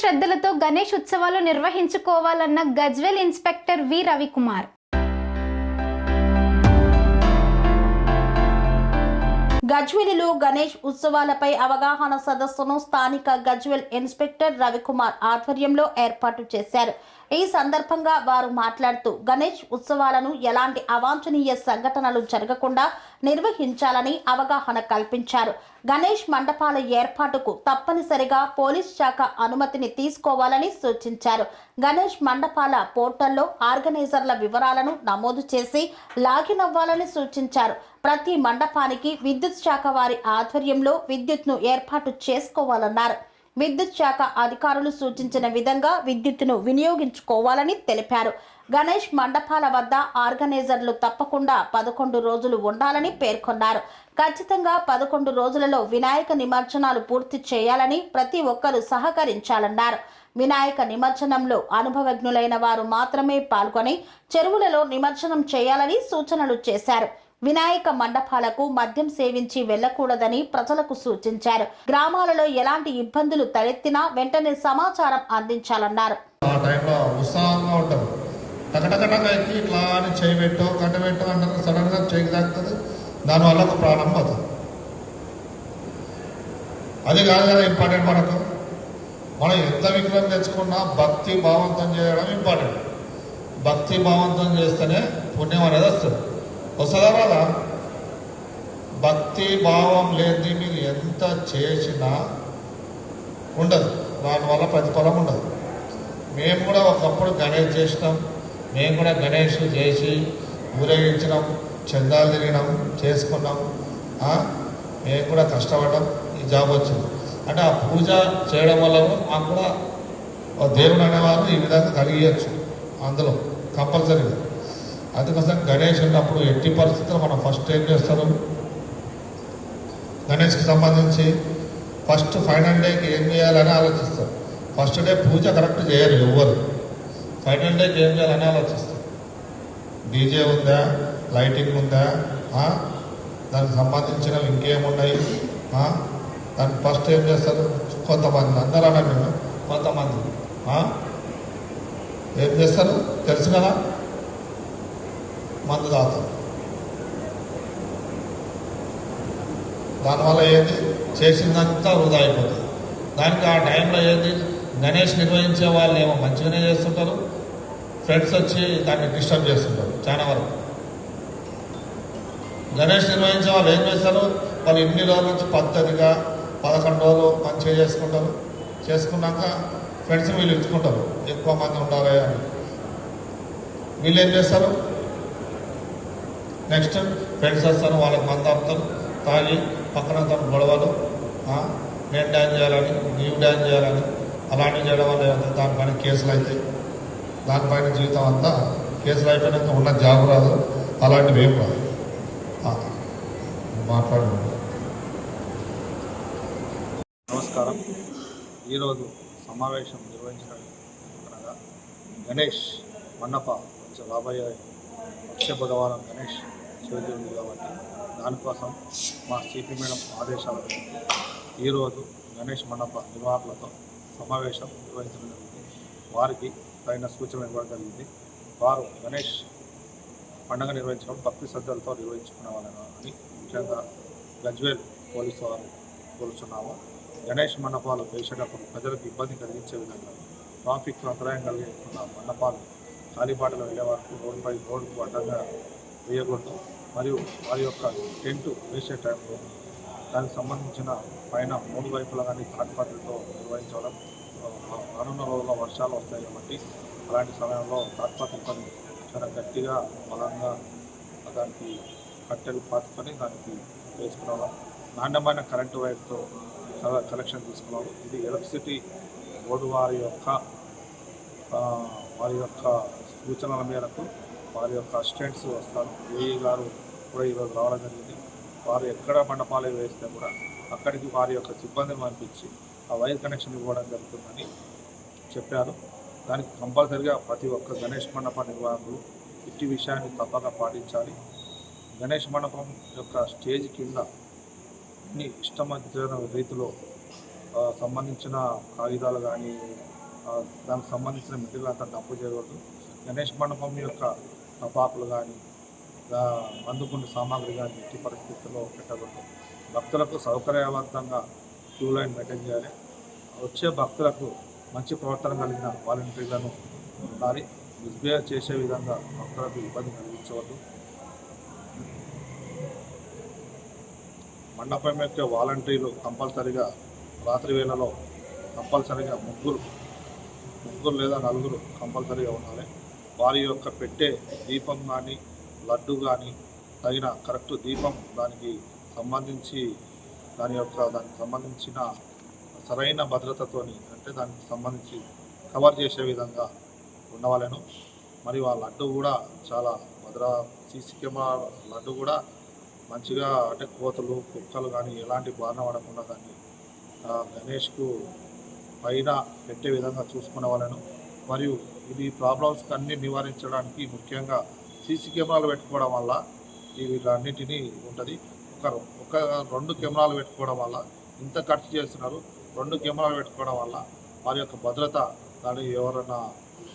శ్రద్ధలతో గణేష్ ఉత్సవాలు నిర్వహించుకోవాలన్న గజ్వెల్ ఇన్స్పెక్టర్ వి రవికుమార్. గజ్వెలిలో గణేష్ ఉత్సవాలపై అవగాహన సదస్సును స్థానిక గజ్వెల్ ఇన్స్పెక్టర్ రవికుమార్ ఆధ్వర్యంలో ఏర్పాటు చేశారు. ఈ సందర్భంగా వారు మాట్లాడుతూ గణేష్ ఉత్సవాలను ఎలాంటి అవాంఛనీయ సంఘటనలు జరగకుండా నిర్వహించాలని అవగాహన కల్పించారు. గణేష్ మండపాల ఏర్పాటుకు తప్పనిసరిగా పోలీస్ శాఖ అనుమతిని తీసుకోవాలని సూచించారు. గణేష్ మండపాల పోర్టల్లో ఆర్గనైజర్ల వివరాలను నమోదు చేసి లాగిన్ అవ్వాలని సూచించారు. ప్రతి మండపానికి విద్యుత్ శాఖ వారి ఆధ్వర్యంలో విద్యుత్ను ఏర్పాటు చేసుకోవాలన్నారు. విద్యుత్ శాఖ అధికారులు సూచించిన విధంగా విద్యుత్తును వినియోగించుకోవాలని తెలిపారు. గణేష్ మండపాల వద్ద ఆర్గనైజర్లు తప్పకుండా పదకొండు రోజులు ఉండాలని పేర్కొన్నారు. ఖచ్చితంగా పదకొండు రోజులలో వినాయక నిమజ్జనాలు పూర్తి చేయాలని ప్రతి ఒక్కరూ సహకరించాలన్నారు. వినాయక నిమజ్జనంలో అనుభవజ్ఞులైన వారు మాత్రమే పాల్గొని చెరువులలో నిమజ్జనం చేయాలని సూచనలు చేశారు. వినాయక మండపాలకు మద్యం సేవించి వెళ్ళకూడదని ప్రజలకు సూచించారు. గ్రామాలలో ఎలాంటి ఇబ్బందులు తలెత్తినా వెంటనే సమాచారం అందించాలన్నారు. ఆ టైంలో ఇట్లా అని చేయి పెట్టో కంట పెట్టో అంటారు సడన్గా చేయికి తాకుతుంది. దానివల్ల ఒక ప్రాణం పోతుంది. అది కాదు కదా ఇంపార్టెంట్ మనకు. మనం ఎంత విగ్రహం తెచ్చుకున్నా భక్తి భావంతం చేయడం ఇంపార్టెంట్. భక్తి భావంతం చేస్తేనే పుణ్యం అనేది వస్తుంది. వస్తుందా రాదా భక్తి భావం లేని మీరు ఎంత చేసినా ఉండదు. దానివల్ల ప్రతిఫలం ఉండదు. మేము కూడా ఒకప్పుడు గణేష్ చేసినాం. మేము కూడా గణేష్ చేసి ఊరేగించడం చందాలు తిరగడం చేసుకున్నాం. మేము కూడా కష్టపడడం. ఈ జాబ్ వచ్చింది. అంటే ఆ పూజ చేయడం వల్ల మాకు కూడా దేవుడు అనేవారు ఈ విధంగా కలిగియచ్చు అందులో కంపల్సరీగా. అందుకోసం గణేష్ ఉన్నప్పుడు ఎట్టి పరిస్థితుల్లో మనం ఫస్ట్ ఏం చేస్తారు? గణేష్కి సంబంధించి ఫస్ట్ ఫైనల్ డేకి ఏం చేయాలని ఆలోచిస్తారు. ఫస్ట్ డే పూజ కరెక్ట్ చేయరు ఎవ్వరు. ఫైనల్ డేకి ఏం చేయాలని ఆలోచిస్తారు. డీజే ఉందా? లైటింగ్ ఉందా? దానికి సంబంధించినవి ఇంకేమున్నాయి? దాన్ని ఫస్ట్ ఏం చేస్తారు? కొంతమంది అందరూ అనండి కొంతమంది. ఏం చేస్తారు? తెలుసు కదా? మందు తాగుతారు. దానివల్ల ఏంది? చేసిందంతా వృధా అయిపోతుంది. దానికి ఆ టైంలో ఏంది? గణేష్ నిర్వహించే వాళ్ళు ఏమో మంచిగానే చేస్తుంటారు. ఫ్రెండ్స్ వచ్చి దాన్ని డిస్టర్బ్ చేస్తుంటారు చాలా వరకు. గణేష్ నిర్వహించే వాళ్ళు ఏం చేస్తారు? వాళ్ళు ఇన్ని రోజుల నుంచి పద్ధతిగా పదకొండు రోజులు మంచిగా చేసుకుంటారు. చేసుకున్నాక ఫ్రెండ్స్ వీళ్ళు ఇచ్చుకుంటారు. ఎక్కువ మంది ఉండాలి అని. వీళ్ళు ఏం చేస్తారు? నెక్స్ట్ ఫ్రెండ్స్ వస్తారు వాళ్ళకి మంది ఆపుతారు తాగి పక్కన తన గొడవలు నేను డ్యాన్స్ చేయాలని నీవు డ్యాన్స్ చేయాలని అలాంటివి చేయడం వల్ల ఏమవుతుంది దానిపైన కేసులు అవుతాయి దానిపైన జీవితం అంతా కేసులు అయిపోయినాక ఉన్న జాబ్ రాదు. అలాంటివి ఏం రాదు. మాట్లాడు నమస్కారం. ఈరోజు సమావేశం నిర్వహించడం అనగా గణేష్ మండప వచ్చే రాబోయే వచ్చే భగవాన్ గణేష్ చవితి ఉంది కాబట్టి దానికోసం మా సిపి మేడం ఆదేశాల మేరకు ఈరోజు గణేష్ మండప నిర్వాహకులతో సమావేశం నిర్వహించడం జరిగింది. వారికి తగిన సూచనలు ఇవ్వడం జరిగింది. వారు గణేష్ పండుగ నిర్వహించడం భక్తి శ్రద్ధలతో నిర్వహించుకునే వాళ్ళని ముఖ్యంగా గజ్వేల్ పోలీసు వారు కోరుచున్నాము. గణేష్ మండపాలు వేసేటప్పుడు ప్రజలకు ఇబ్బంది కలిగించే విధంగా ట్రాఫిక్ అంతరాయం కలిగించుకున్న మండపాలు కాలిబాటలో వెళ్ళే వరకు రోడ్డుపై రోడ్డుకు అడ్డంగా వేయకూడదు. మరియు వారి యొక్క టెంట్ వేసే టైంలో దానికి సంబంధించిన పైన మూడు వైపులా కానీ తాటిపత్రితో నిర్వహించడం రానున్న రోజుల్లో వర్షాలు వస్తాయి కాబట్టి అలాంటి సమయంలో తాటిపత్రితో చాలా గట్టిగా బలంగా దానికి కట్టెలు పాతుకొని దానికి వేసుకురావడం. నాణ్యమైన కరెంటు వైర్తో చాలా కలెక్షన్ తీసుకురావడం. ఇది ఎలక్ట్రిసిటీ బోర్డు వారి యొక్క వారి యొక్క సూచనల మేరకు వారి యొక్క అసిస్టెంట్స్ వస్తారు. ఏఈ గారు కూడా ఈరోజు రావడం జరిగింది. వారు ఎక్కడ మండపాలు వేస్తే కూడా అక్కడికి వారి యొక్క సిబ్బందిని పంపించి ఆ వైర్ కనెక్షన్ ఇవ్వడం జరుగుతుందని చెప్పారు. దానికి కంపల్సరిగా ప్రతి ఒక్క గణేష్ మండప నిర్వాహకులు ఇట్టి విషయాన్ని తప్పక పాటించాలి. గణేష్ మండపం యొక్క స్టేజ్ కింద అన్ని ఇష్టమైన రీతిలో సంబంధించిన కాగితాలు కానీ దానికి సంబంధించిన మెటీరియల్ అంతా డబ్బు చేయకూడదు గణేష్ మండపం యొక్క టపాకులు కానీ మందుకుండి సామాగ్రి కానీ ఎట్టి పరిస్థితుల్లో పెట్టకూడదు. భక్తులకు సౌకర్యవంతంగా క్యూ లైన్ మెయింటైన్ చేయాలి. వచ్చే భక్తులకు మంచి ప్రవర్తన కలిగిన వాలంటీర్లను ఉండాలి. మిస్బిహేవ్ చేసే విధంగా భక్తులకు ఇబ్బంది కలిగించవద్దు. మండపం యొక్క వాలంటీర్లు కంపల్సరిగా రాత్రి వేళలో కంపల్సరిగా ముగ్గురు ముగ్గురు లేదా నలుగురు కంపల్సరీగా ఉండాలి. వారి యొక్క పెట్టే దీపం కానీ లడ్డు కానీ తగిన కరెక్ట్ దీపం దానికి సంబంధించి దాని యొక్క దానికి సంబంధించిన సరైన భద్రతతోని అంటే దానికి సంబంధించి కవర్ చేసే విధంగా ఉండవాలను. మరియు ఆ లడ్డు కూడా చాలా భద్ర సీసీ కెమెరా లడ్డు కూడా మంచిగా అంటే కోతలు కుక్కలు కానీ ఎలాంటి బారిన పడకుండా దాన్ని గణేష్కు పైన పెట్టే విధంగా చూసుకునే వాళ్ళను మరియు ఇది ప్రాబ్లమ్స్ అన్ని నివారించడానికి ముఖ్యంగా సీసీ కెమెరాలు పెట్టుకోవడం వల్ల వీటన్నిటినీ ఉంటుంది. ఒక ఒక రెండు కెమెరాలు పెట్టుకోవడం వల్ల ఇంత ఖర్చు చేస్తున్నారు. రెండు కెమెరాలు పెట్టుకోవడం వల్ల వారి యొక్క భద్రత దాని ఎవరైనా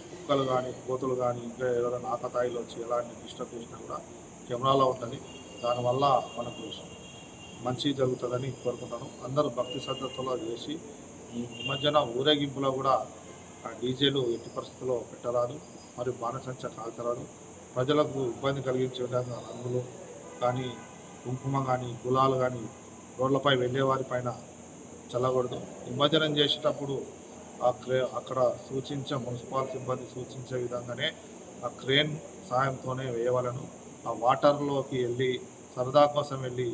కుక్కలు కానీ కోతులు కానీ ఇంకా ఎవరైనా ఆకతాయిలు వచ్చి ఎలాంటి డిస్టర్బ్ చేసినా కూడా కెమెరాలో ఉంటుంది. దానివల్ల మనకు మంచి జరుగుతుందని కోరుకుంటాను. అందరూ భక్తి శ్రద్ధతో చేసి ఈ నిమజ్జన ఊరేగింపులో కూడా ఆ డీజేలు ఎట్టి పరిస్థితుల్లో పెట్టరాదు మరియు బాణసంచ కాల్చరాదు. ప్రజలకు ఇబ్బంది కలిగించే విధంగా రంగులు కానీ కుంకుమ కానీ గులాలు కానీ రోడ్లపై వెళ్ళేవారి పైన చల్లకూడదు. నిమజ్జనం చేసేటప్పుడు ఆ క్రే అక్కడ సూచించే మున్సిపాల్ సిబ్బంది సూచించే విధంగానే ఆ క్రేన్ సాయంతోనే వేయవలను. ఆ వాటర్లోకి వెళ్ళి సరదా కోసం వెళ్ళి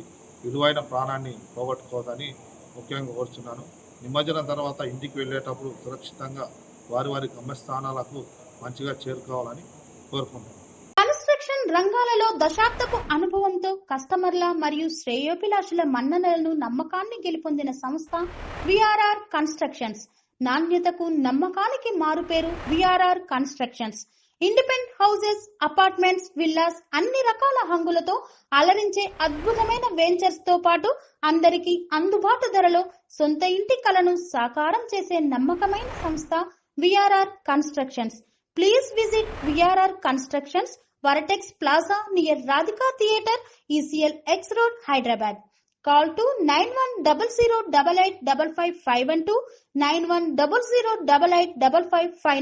విలువైన ప్రాణాన్ని పోగొట్టుకోవద్దని ముఖ్యంగా కోరుచున్నాను. నిమజ్జనం తర్వాత ఇంటికి వెళ్ళేటప్పుడు సురక్షితంగా వారి వారి గమ్యస్థానాలకు మంచిగా చేరుకోవాలని కోరుకుంటున్నాను కన్స్ట్రక్షన్ రంగాలలో దశాబ్దపు అనుభవంతో కస్టమర్ల మరియు శ్రేయోభిలాషుల మన్ననలను నమ్మకాన్ని గెలుపొందిన సంస్థ విఆర్ఆర్ కన్స్ట్రక్షన్స్. నాణ్యతకు నమ్మకానికి మారుపేరు V R R constructions. Independent houses apartments villas అన్ని రకాల హంగులతో అలరించే అద్భుతమైన వెంచర్స్తో పాటు అందరికీ అందుబాటు ధరలో సొంత ఇంటి కలను సాకారం చేసే నమ్మకమైన సంస్థ VRR Constructions. Please visit VRR Constructions, Varatex Plaza near Radhika Theatre, ECL X Road, Hyderabad. Call to 9100 885512 five